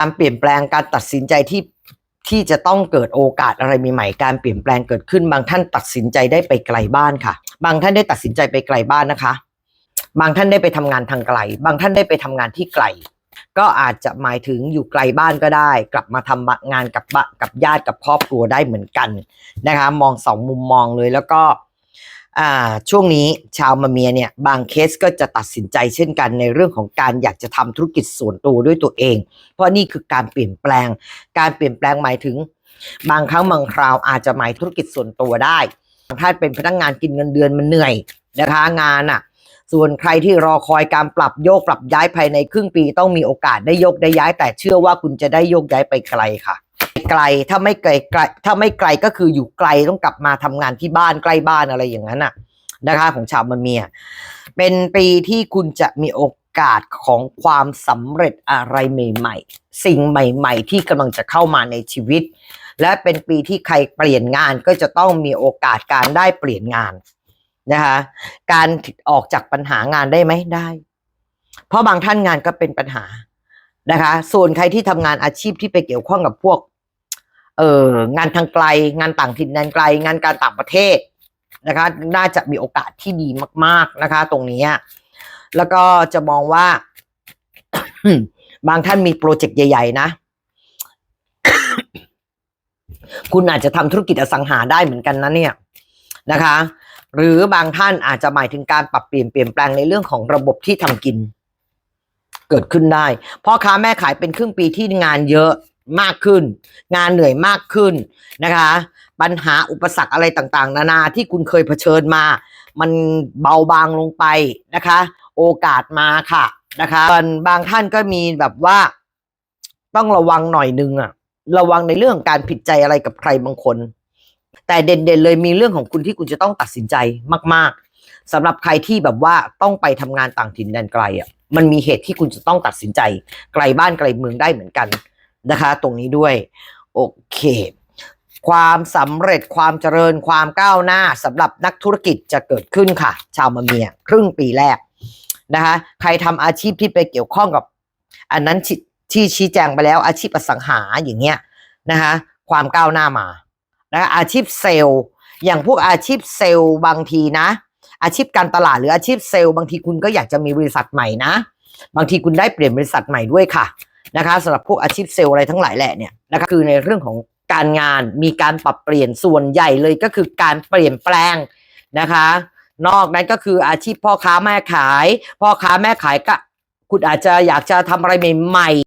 การเปลี่ยนแปลงการตัดสินใจที่ที่จะต้องเกิดโอกาสอะไรใหม่ๆการเปลี่ยนแปลงเกิดขึ้น บางท่านตัดสินใจได้ไปไกลบ้านค่ะ บางท่านได้ตัดสินใจไปไกลบ้านนะคะ บางท่านได้ไปทำงานทางไกล บางท่านได้ไปทำงานที่ไกล ก็อาจจะหมายถึงอยู่ไกลบ้านก็ได้ กลับมาทำงานกับบ้านกับญาติกับครอบครัวได้เหมือนกันนะคะ มองสองมุมมองเลยแล้วก็ ช่วงนี้ชาวมาเมียเนี่ยบางเคสก็จะตัดสินใจเช่นกันในเรื่องของการอยากจะทำธุรกิจส่วนตัวด้วยตัวเอง เพราะนี่คือการเปลี่ยนแปลง การเปลี่ยนแปลงหมายถึง บางครั้งบางคราวอาจจะหมายธุรกิจส่วนตัวได้บางท่าเป็นพนักงานกินเงินเดือนมันเหนื่อยนะคะงานอะส่วนใครที่รอคอยการปรับโยกปรับย้ายภายในครึ่งปีต้องมีโอกาสได้โยกได้ย้าย แต่เชื่อว่าคุณจะได้โยกย้ายไปไกลค่ะ ไกล ถ้าไม่ไกลไกล ถ้าไม่ไกลก็คืออยู่ไกลต้องกลับมาทำงานที่บ้านใกล้บ้านอะไรอย่างนั้นน่ะนะคะ ของชาวมะเมีย เป็นปีที่คุณจะมีโอกาสของความสำเร็จอะไรใหม่ ๆ สิ่งใหม่ ๆ ที่กำลังจะเข้ามาในชีวิต และเป็นปีที่ใครเปลี่ยนงานก็จะต้องมีโอกาสการได้เปลี่ยนงานนะคะการออกจากปัญหางานได้ไหมได้ เพราะบางท่านงานก็เป็นปัญหานะคะ ส่วนใครที่ทำงานอาชีพที่ไปเกี่ยวข้องกับพวก เอองานทางไกล งานต่างถิ่นแดนไกล งานการต่างประเทศนะคะ น่าจะมีโอกาสที่ดีมาก ๆนะคะ ตรงนี้ แล้วก็จะมองว่า บางท่านมีโปรเจกต์ใหญ่ ๆ นะ คุณอาจจะทำธุรกิจอสังหาได้เหมือนกันนะเนี่ยนะคะ หรือบางท่านอาจจะหมายถึงการปรับเปลี่ยนเปลี่ยนแปลงในเรื่องของระบบที่ทำกิน เกิดขึ้นได้พ่อค้าแม่ขายเป็นครึ่งปีที่งานเยอะ มากขึ้น งานเหนื่อยมากขึ้นนะคะ ปัญหาอุปสรรคอะไรต่างๆ นานาที่คุณเคยเผชิญมา มันเบาบางลงไปนะคะ โอกาสมาค่ะนะคะส่วนบางท่านก็มีแบบว่า ต้องระวังหน่อยนึงอะระวังในเรื่องการผิดใจอะไรกับใครบางคน แต่เด่นๆเลยมีเรื่องของคุณที่คุณจะต้องตัดสินใจมาก ๆสำหรับใครที่แบบว่าต้องไปทำงานต่างถิ่นแดนไกลอะมันมีเหตุที่คุณจะต้องตัดสินใจ ไกลบ้านไกลเมืองได้เหมือนกัน นะคะ ตรงนี้ด้วยโอเค ความสำเร็จความเจริญความก้าวหน้าสำหรับนักธุรกิจจะเกิดขึ้นค่ะ ชาวมะเมียครึ่งปีแรกนะคะใครทำอาชีพที่ไปเกี่ยวข้องกับ อันนั้นที่ที่ชี้แจงไปแล้วอาชีพอสังหาอย่างเงี้ยนะคะความก้าวหน้ามานะอาชีพเซลล์อย่างพวกอาชีพเซลล์บางทีนะ อาชีพการตลาดหรืออาชีพเซลล์บางทีคุณก็อยากจะมีบริษัทใหม่นะ บางทีคุณได้เปลี่ยนบริษัทใหม่ด้วยค่ะ นะคะสำหรับพวกอาชีพเซลล์อะไรทั้งหลายแหละเนี่ยนะคะคือในเรื่องของการงานมีการปรับเปลี่ยนส่วนใหญ่เลยก็คือการเปลี่ยนแปลงนะคะ นอกนั้นก็คืออาชีพพ่อค้าแม่ขาย พ่อค้าแม่ขายก็คุณอาจจะอยากจะทำอะไรใหม่